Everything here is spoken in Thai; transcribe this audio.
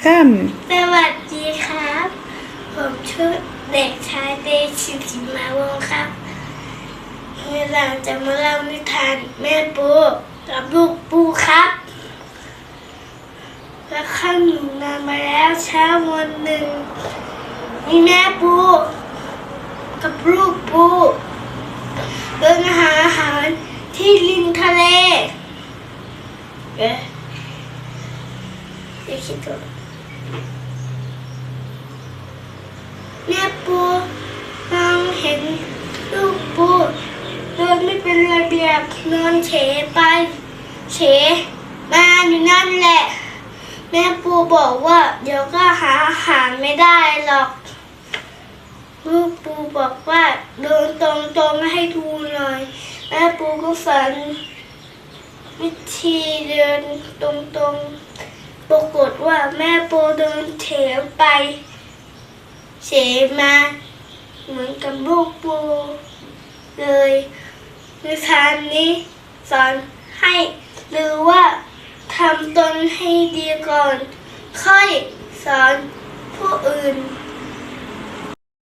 ข้ามสวัสดีครับ ผมชื่อเด็กชายเตชิติมาวงครับเมื่อหลังจะมาเล่านิทานแม่ปูกับลูกปูครับและข้างหนึ่งนานมาแล้วเช้าวันหนึ่งมีแม่ปูกับลูกปูเดินหาอาหารที่ริมทะเลเอ๊ะอย่าคิดตัว แม่ปูมองเห็นลูกปูเดินไม่เป็นระเบียบนอนเฉไป เฉมาอยู่นั่นแหละ แม่ปูบอกว่า เดี๋ยวก็หาอาหารไม่ได้หรอก ลูกปูบอกว่าเดินตรงๆให้ดูหน่อย แม่ปูก็ฝันวิธีเดินตรงๆ ปรากฏว่าแม่ปูเดินเถ วไปเสมา เหมือนกับลูกปูเลยนิทานนี้สอนให้หรือว่าทำตนให้ดีก่อน ค่อยสอนผู้อื่น